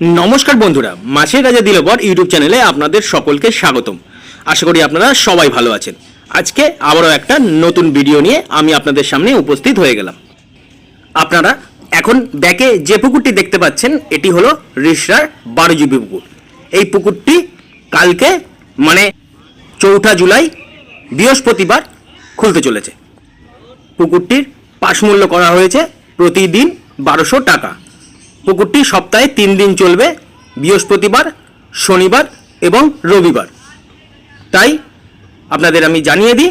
নমস্কার বন্ধুরা, মাছের রাজা দিলবর ইউটিউব চ্যানেলে আপনাদের সকলকে স্বাগতম। আশা করি আপনারা সবাই ভালো আছেন। আজকে আবারও একটা নতুন ভিডিও নিয়ে আমি আপনাদের সামনে উপস্থিত হয়ে গেলাম। আপনারা এখন ব্যাকে যে পুকুরটি দেখতে পাচ্ছেন, এটি হলো রিসরার বারো জিবি পুকুর। এই পুকুরটি কালকে মানে চৌঠা জুলাই, বৃহস্পতিবার খুলতে চলেছে। পুকুরটির পাশমূল্য করা হয়েছে প্রতিদিন বারোশো টাকা। পুকুরটি সপ্তাহে তিন দিন চলবে, বৃহস্পতিবার, শনিবার এবং রবিবার। তাই আপনাদের আমি জানিয়ে দিই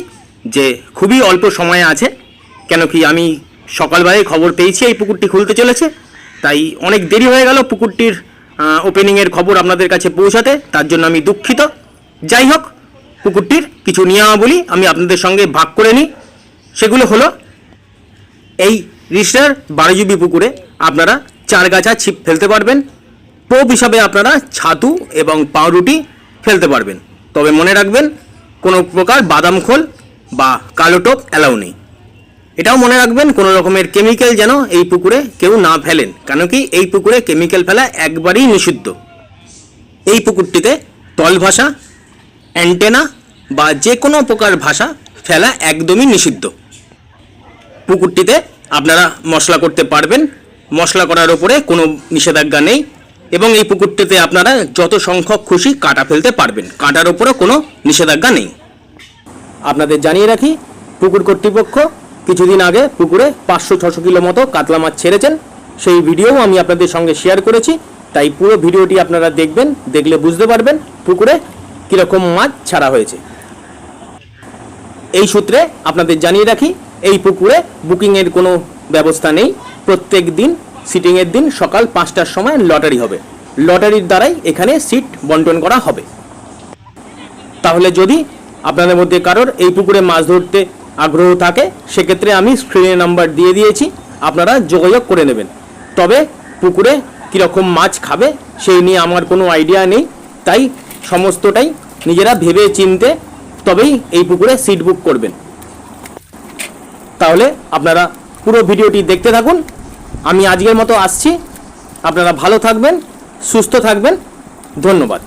যে খুবই অল্প সময় আছে, কেন কি আমি সকালবেলায় খবর পেয়েছি এই পুকুরটি খুলতে চলেছে। তাই অনেক দেরি হয়ে গেল পুকুরটির ওপেনিংয়ের খবর আপনাদের কাছে পৌঁছাতে, তার জন্য আমি দুঃখিত। যাই হোক, পুকুরটির কিছু নিয়মাবলী আমি আপনাদের সঙ্গে ভাগ করে নিই। সেগুলো হলো, এই রিস্টার বারোজুবি পুকুরে আপনারা চার গাছা ছিপ ফেলতে পারবেন। টোপ হিসাবে আপনারা ছাতু এবং পাউরুটি ফেলতে পারবেন। তবে মনে রাখবেন, কোনো প্রকার বাদাম খোল বা কালো টোপ অ্যালাউ নেই। এটাও মনে রাখবেন, কোনো রকমের কেমিক্যাল যেন এই পুকুরে কেউ না ফেলেন। কেন কি এই পুকুরে কেমিক্যাল ফেলা একবারই নিষিদ্ধ। এই পুকুরটিতে তল ভাষা, অ্যান্টেনা বা যে কোনো প্রকার ভাষা ফেলা একদমই নিষিদ্ধ। পুকুরটিতে আপনারা মশলা করতে পারবেন। মশলা করার ওপরে কোনো নিষেধাজ্ঞা নেই এবং এই পুকুরটিতে আপনারা যত সংখ্যক খুশি কাটা ফেলতে পারবেন। কাটার ওপরে কোনো নিষেধাজ্ঞা নেই। আপনাদের জানিয়ে রাখি, পুকুর কর্তৃপক্ষ কিছুদিন আগে পুকুরে পাঁচশো ছশো কিলো মতো কাতলা মাছ ছেড়েছেন। সেই ভিডিও আমি আপনাদের সঙ্গে শেয়ার করেছি, তাই পুরো ভিডিওটি আপনারা দেখবেন, দেখলে বুঝতে পারবেন পুকুরে কীরকম মাছ ছাড়া হয়েছে। এই সূত্রে আপনাদের জানিয়ে রাখি, এই পুকুরে বুকিংয়ের কোনো ব্যবস্থা নেই। প্রত্যেক দিন সিটিংয়ের দিন সকাল পাঁচটার সময় লটারি হবে। লটারির দ্বারাই এখানে সিট বন্টন করা হবে। তাহলে যদি আপনাদের মধ্যে কারোর এই পুকুরে মাছ ধরতে আগ্রহ থাকে, সেক্ষেত্রে আমি স্ক্রিনে নাম্বার দিয়ে দিয়েছি, আপনারা যোগাযোগ করে নেবেন। তবে পুকুরে কীরকম মাছ খাবে, সেই নিয়ে আমার কোনো আইডিয়া নেই। তাই সমস্তটাই নিজেরা ভেবে চিনতে তবেই এই পুকুরে সিট বুক করবেন। তাহলে আপনারা পুরো ভিডিওটি দেখতে থাকুন আমি আজকের মতো আসছি। আপনারা ভালো থাকবেন, সুস্থ থাকবেন। ধন্যবাদ।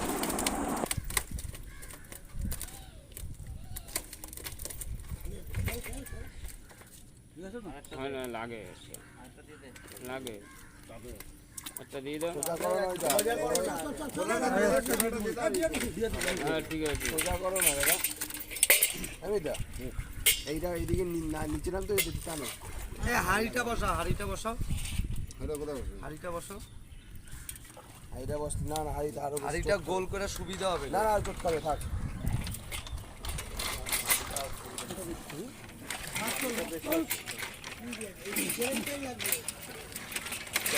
হ্যাঁ ঠিক আছে এইটা এইদিকে না নিচে নাম তো টানো। এ হাড়িটা বসা হাড়িটা বসাও। হাড়িটা বসাও। হাইটা বস না না হাইটা আরও হাড়িটা গোল করে সুবিধা হবে না না? আর চট করে থাক।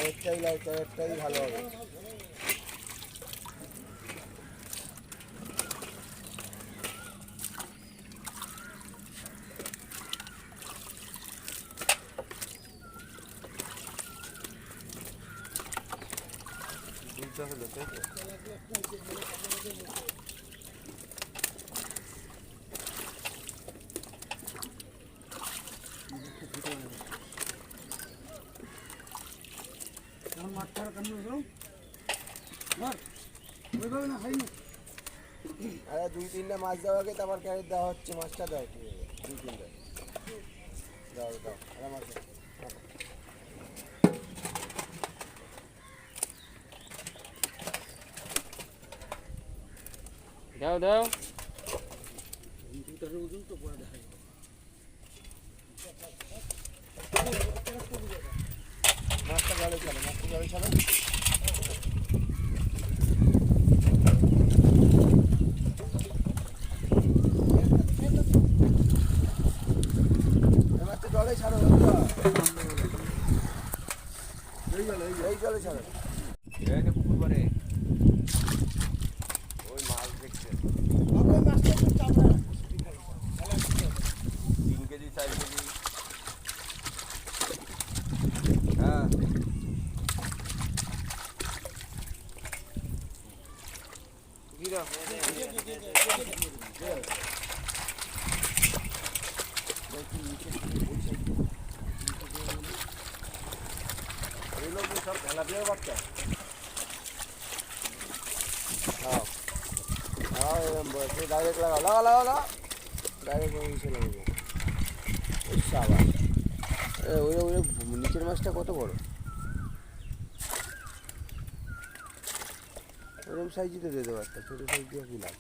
একটাই লাগবে একটাই ভালো হবে। আরে দুই তিনটা মাছ দেওয়া আগে তারপর ক্যারেট দেওয়া হচ্ছে, মাছটা আছে দুই তিনটা। দাও দাও, আরে মাছ দাও। দাও মাছটা জলে ছাড়ো মাছটা জলে ছাড়ো এই জলে ছাড়ো टाइम के लिए हाँ गिरा ये लोग भी सब घना दिया बात क्या हाँ हाँ ये डायरेक्ट लगा लगा लगा लगा डायरेक्ट वहीं से लगेगा ওই ওই নিচের মাছটা কত বড়? ওরকম সাইজই তো দিতে পারতো ছোটো সাইজ দিয়ে কি লাভ?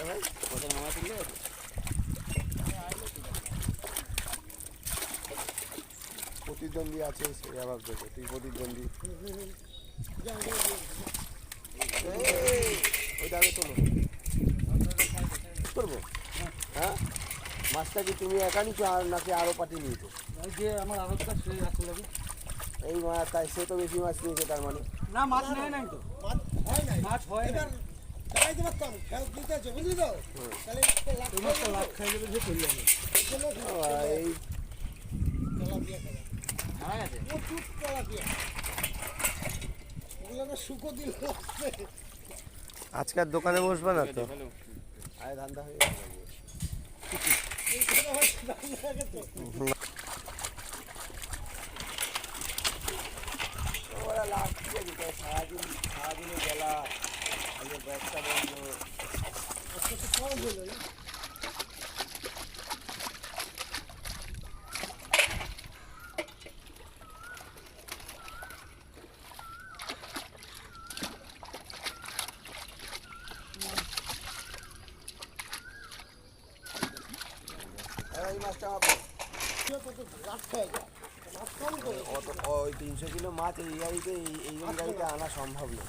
ভাই মামা প্রতিদ্বন্দ্বী আছে সেটা ভাবছে তো, তুই প্রতিদ্বন্দ্বী। করব হ্যাঁ মাছটা কি তুমি একা নিচ্ছ আর নাকি আরও পাটি নিয়েছো? যে আমার আরবটা সে আছে লাগে এই মাছ তাই সে তো বেশি মাছ নিয়েছে তার মানে? না মাছ নেয় নাই। তো মাছ হয় না এই মাছটা লাভ খাই যাবে যে চলে যাবে ও, এই আজকের দোকানে বসবে না তো? আয় ধান্দা হয়ে সারাদিন সারাদিনে গেলা ব্যবসা বন্ধ। ওই তিনশো কিলো মাছ এই গাড়িতে এই গাড়িতে আনা সম্ভব না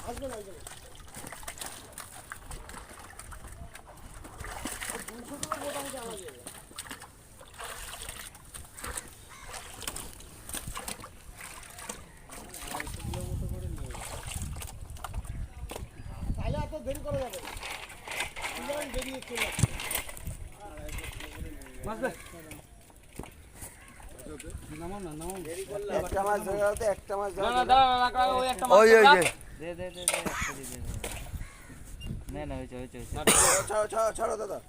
মাছ দে। নামাও না নামাও একটা মাছ ধরে দাও তো একটা মাছ ধরে না না দাও। দাঁড়া দাঁড়া ওই একটা ওই ওই দে দে দে দে একটা দিয়ে দে না না হয়েছে হয়েছে হয়েছে। ছাড়ো ছাড়ো ছাড়ো দাদা।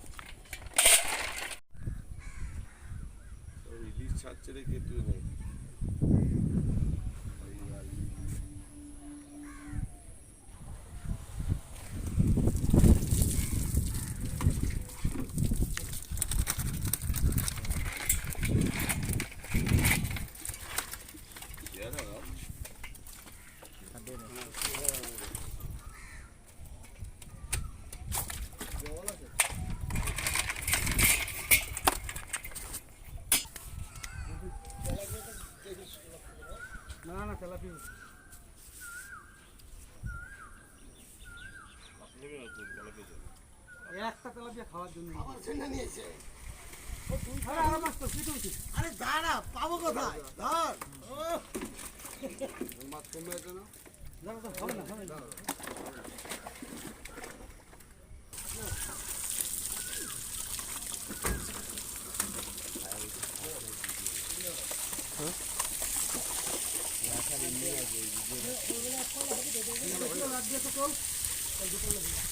না না তেলাপি একটা তেলাপিয়া খাওয়ার জন্য। আমার জন্য নিয়েছে। আরে দাঁড়া পাবো কোথায়? ধর। মাছ কমে আছে না দাঁড়া দাঁড়া হবে না হবে না। অনেক